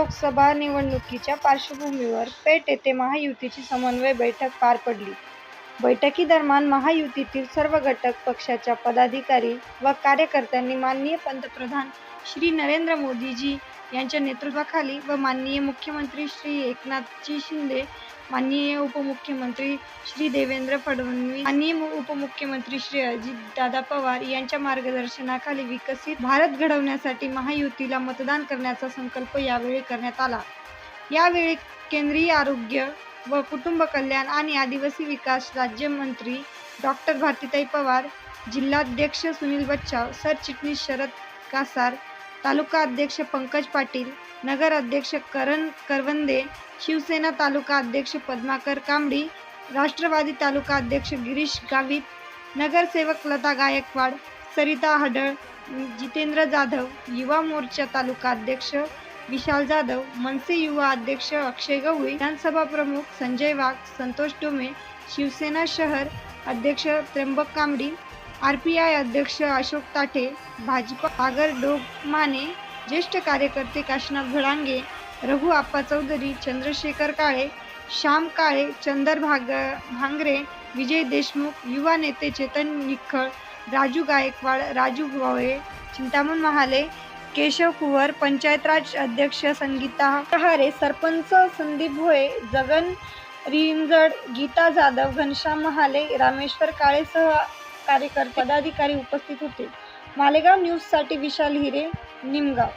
लोकसभा निवडणुकीच्या पार्श्वभूमीवर पेठ येथे महायुतीची समन्वय बैठक पार पडली. बैठकीदरम्यान महायुतीतील सर्व घटक पक्षाच्या पदाधिकारी व कार्यकर्त्यांनी माननीय पंतप्रधान श्री नरेंद्र मोदीजी यांच्या नेतृत्वाखाली व माननीय मुख्यमंत्री श्री एकनाथजी शिंदे, माननीय उपमुख्यमंत्री श्री देवेंद्र फडणवीस, माननीय उपमुख्यमंत्री श्री अजितदादा पवार यांच्या मार्गदर्शनाखाली विकसित भारत घडवण्यासाठी महायुतीला मतदान करण्याचा संकल्प यावेळी करण्यात आला. यावेळी केंद्रीय आरोग्य व कुटुंब कल्याण आणि आदिवासी विकास राज्यमंत्री डॉक्टर भारतीताई पवार, जिल्हाध्यक्ष सुनील बच्चाव सरचिटणीस शरद कासार, तालुका अध्यक्ष पंकज पाटील, नगर अध्यक्ष करण करवंदे, शिवसेना तालुका अध्यक्ष पद्माकर कांबडी राष्ट्रवादी तालुका अध्यक्ष गिरीश गावित, नगरसेवक लता गायकवाड, सरिता हडळ, जितेंद्र जाधव, युवा मोर्चा तालुका अध्यक्ष विशाल जाधव, मनसे युवा अध्यक्ष अक्षय गवळी, विधानसभा प्रमुख संजय वाघ, संतोष डोमे, शिवसेना शहर अध्यक्ष Trimbak Kambadi R P I अध्यक्ष अशोक ताठे, भाजपा सागर डोकमाने, ज्येष्ठ कार्यकर्ते काशीनाथ घडांगे रघु आप्पा चौधरी, चंद्रशेखर काळे, श्याम काळे, चंदर भांगरे, विजय देशमुख, युवा नेते चेतन निखळ, राजू गायकवाड, राजू भोवळे चिंतामण महाले, केशव कुंवर, पंचायतराज अध्यक्ष संगीता कहारे सरपंच संदीप भोये, जगन रिंजड, गीता जाधव, घनश्याम महाले, रामेश्वर काळेसह कार्यकर्ते पदाधिकारी उपस्थित होते. मालेगाव न्यूजसाठी विशाल हिरे, निमगाव.